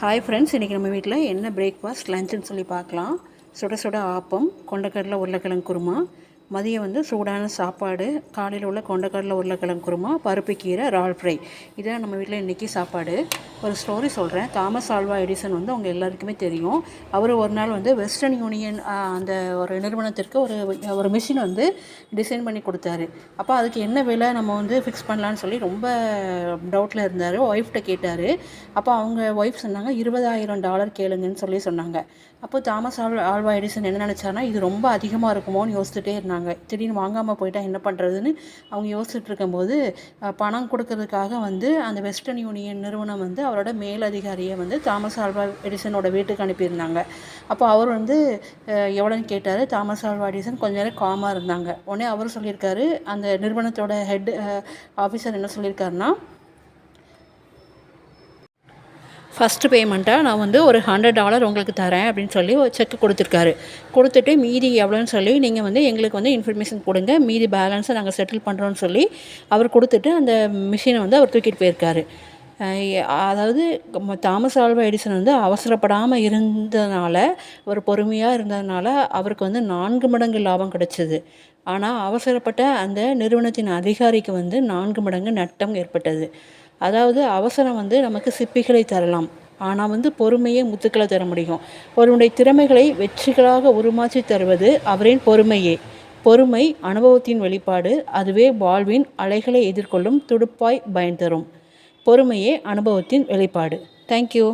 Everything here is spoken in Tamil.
ஹாய் ஃப்ரெண்ட்ஸ் இன்றைக்கி நம்ம வீட்டில் என்ன பிரேக்ஃபாஸ்ட் லஞ்சுன்னு சொல்லி பார்க்கலாம். சுட சுட ஆப்பம் கொண்டக்கடலை உருளைக்கிழங்கு குருமா மதியம் வந்து சூடான சாப்பாடு காலையில் உள்ள கொண்டக்கடலை உருளைக்கிழங்கு குருமா பருப்பு கீரை இறால் ஃப்ரை இதான் நம்ம வீட்டில் இன்றைக்கி சாப்பாடு. ஒரு ஸ்டோரி சொல்கிறேன் தாமஸ் ஆல்வா எடிசன் வந்து அவங்க எல்லாருக்குமே தெரியும். அவர் ஒரு நாள் வந்து வெஸ்டர்ன் யூனியன் அந்த ஒரு நிறுவனத்திற்கு ஒரு ஒரு மிஷின் வந்து டிசைன் பண்ணி கொடுத்தாரு. அப்போ அதுக்கு என்ன விலை நம்ம வந்து ஃபிக்ஸ் பண்ணலான்னு சொல்லி ரொம்ப டவுட்டில் இருந்தார். ஒய்ஃப்ட்ட கேட்டார். அப்போ அவங்க ஒய்ஃப் சொன்னாங்க இருபதாயிரம் டாலர் கேளுங்கன்னு சொல்லி சொன்னாங்க. அப்போ தாமஸ் ஆல் ஆல்வா எடிசன் என்ன நினச்சாருன்னா இது ரொம்ப அதிகமாக இருக்குமோன்னு யோசிச்சுட்டே இருந்தாங்க. திடீர்னு வாங்காமல் போயிட்டா என்ன பண்ணுறதுன்னு அவங்க யோசிச்சுட்டு இருக்கும்போது பணம் கொடுக்கறதுக்காக வந்து அந்த வெஸ்டர்ன் யூனியன் நிறுவனம் வந்து அவரோட மேலதிகாரியை வந்து தாமஸ் ஆல்வா எடிசனோட வீட்டுக்கு அனுப்பியிருந்தாங்க. அப்போ அவர் வந்து எவ்வளோன்னு கேட்டார். தாமஸ் ஆல்வா எடிசன் கொஞ்ச நேரம் காமாக இருந்தாங்க. உடனே அவர் சொல்லியிருக்காரு அந்த நிறுவனத்தோட ஹெட் ஆஃபீஸர் என்ன சொல்லியிருக்காருன்னா ஃபஸ்ட்டு பேமெண்ட்டாக நான் வந்து ஒரு ஹண்ட்ரட் டாலர் உங்களுக்கு தரேன் அப்படின்னு சொல்லி ஒரு செக் கொடுத்துருக்காரு. கொடுத்துட்டு மீதி எவ்வளோன்னு சொல்லி நீங்கள் வந்து எங்களுக்கு வந்து இன்ஃபர்மேஷன் கொடுங்க. மீதி பேலன்ஸை நாங்கள் செட்டில் பண்ணுறோன்னு சொல்லி அவர் கொடுத்துட்டு அந்த மிஷினை வந்து அவர் தூக்கிட்டு போயிருக்காரு. அதாவது தாமஸ் ஆல்வா எடிசன் வந்து அவசரப்படாமல் இருந்ததுனால ஒரு பொறுமையாக இருந்ததுனால அவருக்கு வந்து நான்கு மடங்கு லாபம் கிடைச்சிது. ஆனால் அவசரப்பட்ட அந்த நிறுவனத்தின் அதிகாரிக்கு வந்து நான்கு மடங்கு நட்டம் ஏற்பட்டது. அதாவது அவசரம் வந்து நமக்கு சிப்பிகளை தரலாம். ஆனால் வந்து பொறுமையே முத்துக்களை தர முடியும். ஒருவனுடைய திறமைகளை வெற்றிகளாக உருமாற்றி தருவது அவரின் பொறுமையே. பொறுமை அனுபவத்தின் வெளிப்பாடு அதுவே வாழ்வின் அலைகளை எதிர்கொள்ளும் துடுப்பாய் பயன் தரும். பொறுமையே அனுபவத்தின் வெளிப்பாடு. தேங்க்யூ